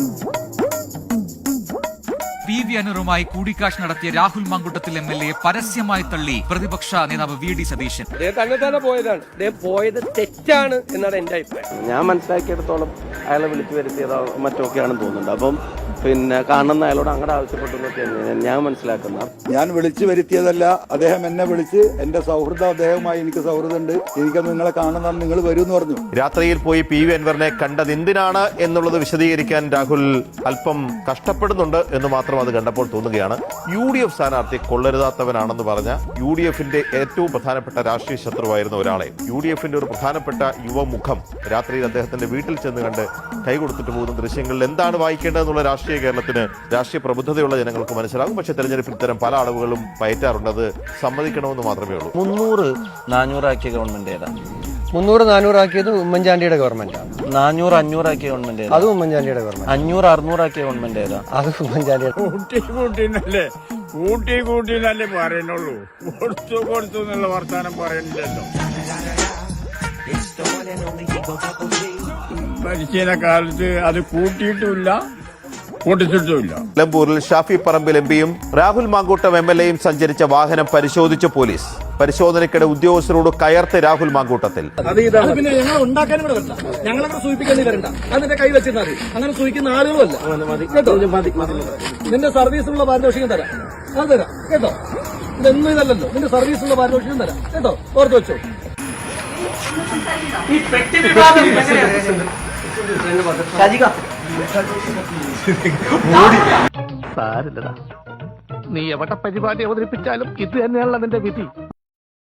Thank you. P V അനൂറുമായി കൂടിക്കാഴ്ച നടത്തിയ Rahul Mankoottathil M L A പരസ്യമായി തള്ളി പ്രതിപക്ഷ നേതാവ് വി ഡി സതീശൻ. തന്നെ തന്നെ പോയതാണ്. പോയത് തെറ്റാണ് എന്നാണ് എന്റെ അഭിപ്രായം. ഞാൻ മനസ്സിലാക്കിയിടത്തോളം അയാളെ വിളിച്ചു വരുത്തിയതോ മറ്റൊക്കെയാണെന്ന് തോന്നുന്നുണ്ട്. അപ്പം പിന്നെ കാണുന്ന അയാളോട് അങ്ങനെ ആവശ്യപ്പെട്ടു ഞാൻ മനസ്സിലാക്കുന്ന ഞാൻ വിളിച്ചു വരുത്തിയതല്ല. അദ്ദേഹം എന്നെ വിളിച്ച് എന്റെ സൗഹൃദം അദ്ദേഹവുമായി എനിക്ക് സൗഹൃദമുണ്ട്. എനിക്ക് നിങ്ങളെ കാണുന്ന നിങ്ങൾ വരൂ എന്ന് പറഞ്ഞു. രാത്രിയിൽ പോയി പി വി അൻവറിനെ കണ്ടത് എന്തിനാണ് എന്നുള്ളത് വിശദീകരിക്കാൻ രാഹുൽ അല്പം കഷ്ടപ്പെടുന്നുണ്ട് എന്ന് മാത്രം അത് കണ്ടപ്പോൾ തോന്നുകയാണ് യു ഡി എഫ് സ്ഥാനാർത്ഥി കൊള്ളരുതാത്തവനാണെന്ന് പറഞ്ഞ യു ഡി എഫിന്റെ ഏറ്റവും പ്രധാനപ്പെട്ട രാഷ്ട്രീയ ശത്രുവായിരുന്ന ഒരാളെ. യു ഡി എഫിന്റെ ഒരു പ്രധാനപ്പെട്ട യുവമുഖം രാത്രിയിൽ അദ്ദേഹത്തിന്റെ വീട്ടിൽ ചെന്ന് കണ്ട് കൈകൊടുത്തിട്ട് പോകുന്ന ദൃശ്യങ്ങളിൽ എന്താണ് വായിക്കേണ്ടതെന്നുള്ള രാഷ്ട്രീയ കേരളത്തിന് രാഷ്ട്രീയ പ്രബുദ്ധതയുള്ള ജനങ്ങൾക്ക് മനസ്സിലാകും. പക്ഷേ തെരഞ്ഞെടുപ്പിൽ ഇത്തരം പല ആളുകളും പയറ്റാറുണ്ട്. അത് സമ്മതിക്കണമെന്ന് മാത്രമേ ഉള്ളൂ. മുന്നൂറ് നാനൂറാക്കിയ ഗവൺമെന്റ് ഏതാ? മുന്നൂറ് നാനൂറാക്കിയത് ഉമ്മൻചാണ്ടിയുടെ ഗവൺമെന്റാണ് നാനൂറ് അഞ്ഞൂറാക്കിയ ഗവൺമെന്റ് ഏതാ? അതും ഉമ്മൻചാണ്ടിയുടെ ഗവൺമെന്റ് അഞ്ഞൂറ് അറുന്നൂറാക്കിയ ഗവൺമെന്റ് ഏതാ? അത് ഉമ്മൻചാണ്ടിയുടെ കൂട്ടി കൂട്ടിന്നല്ലേ കൂട്ടി കൂട്ടിന്നല്ലേ പറയുന്നുള്ളൂ? കൊടുത്തു കൊടുത്തു എന്നുള്ള വർത്താനം പറയുന്നില്ലല്ലോ. ഭരിച്ചിരുന്ന കാലത്ത് അത് കൂട്ടിയിട്ടുമില്ല പൊട്ടിച്ചിട്ടുമില്ല നിലമ്പൂരിൽ ഷാഫി പറമ്പിൽ എം പിയും രാഹുൽ മാങ്കൂട്ടം എം എൽ എയും സഞ്ചരിച്ച വാഹനം പരിശോധിച്ച പോലീസ്. പരിശോധനയ്ക്കിടെ ഉദ്യോഗസ്ഥരോട് കയർത്ത് രാഹുൽ മാങ്കൂട്ടത്തിൽ. അത് പിന്നെ ഞങ്ങൾ ഉണ്ടാക്കാനും കൂടെ വരണ്ട. കൈ വെച്ചിരുന്നാൽ മതി. അങ്ങനെ സൂചിക്കുന്ന ആളുകളുമല്ല കേട്ടോ? നിന്റെ സർവീസിനുള്ള പാരിതോഷികം തരാം. അത് തരാം. കേട്ടോ? ഇതൊന്നും ഇതല്ലല്ലോ. നിന്റെ സർവീസിനുള്ള പാരിതോഷികം തരാം. കേട്ടോ? ഓർത്ത് വെച്ചോ. സാരില്ലടാ. നീ എവിടെ പരിപാടി അവതരിപ്പിച്ചാലും ഇത് തന്നെയാണല്ലോ നിന്റെ വിധി.